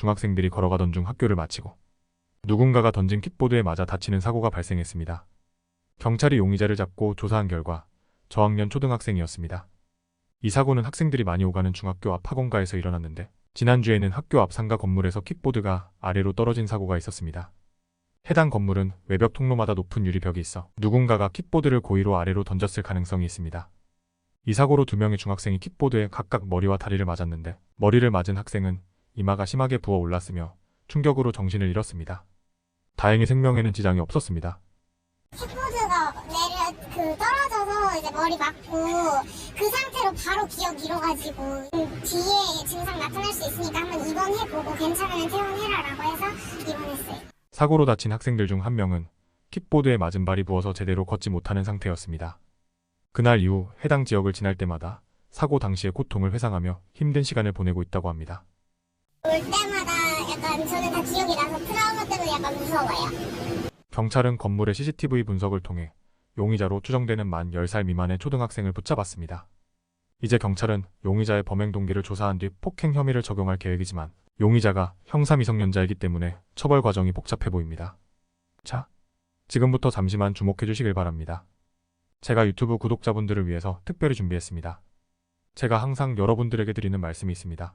중학생들이 걸어가던 중 학교를 마치고 누군가가 던진 킥보드에 맞아 다치는 사고가 발생했습니다. 경찰이 용의자를 잡고 조사한 결과 저학년 초등학생이었습니다. 이 사고는 학생들이 많이 오가는 중학교 앞 학원가에서 일어났는데 지난주에는 학교 앞 상가 건물에서 킥보드가 아래로 떨어진 사고가 있었습니다. 해당 건물은 외벽 통로마다 높은 유리벽이 있어 누군가가 킥보드를 고의로 아래로 던졌을 가능성이 있습니다. 이 사고로 두 명의 중학생이 킥보드에 각각 머리와 다리를 맞았는데 머리를 맞은 학생은 이마가 심하게 부어 올랐으며 충격으로 정신을 잃었습니다. 다행히 생명에는 지장이 없었습니다. 킥보드가 내려 그 떨어져서 이제 머리 맞고 그 상태로 바로 기억 잃어가지고 음, 뒤에 증상 나타날 수 있으니까 한번 입원해보고 괜찮으면 퇴원해라라고 해서 입원했어요. 사고로 다친 학생들 중 한 명은 킥보드에 맞은 발이 부어서 제대로 걷지 못하는 상태였습니다. 그날 이후 해당 지역을 지날 때마다 사고 당시의 고통을 회상하며 힘든 시간을 보내고 있다고 합니다. 올 때마다 약간 저는 다 나서 트라우마 때문에 약간 무서워요. 경찰은 건물의 CCTV 분석을 통해 용의자로 추정되는 만 10살 미만의 초등학생을 붙잡았습니다. 이제 경찰은 용의자의 범행 동기를 조사한 뒤 폭행 혐의를 적용할 계획이지만 용의자가 형사 미성년자이기 때문에 처벌 과정이 복잡해 보입니다. 자, 지금부터 잠시만 주목해 주시길 바랍니다. 제가 유튜브 구독자분들을 위해서 특별히 준비했습니다. 제가 항상 여러분들에게 드리는 말씀이 있습니다.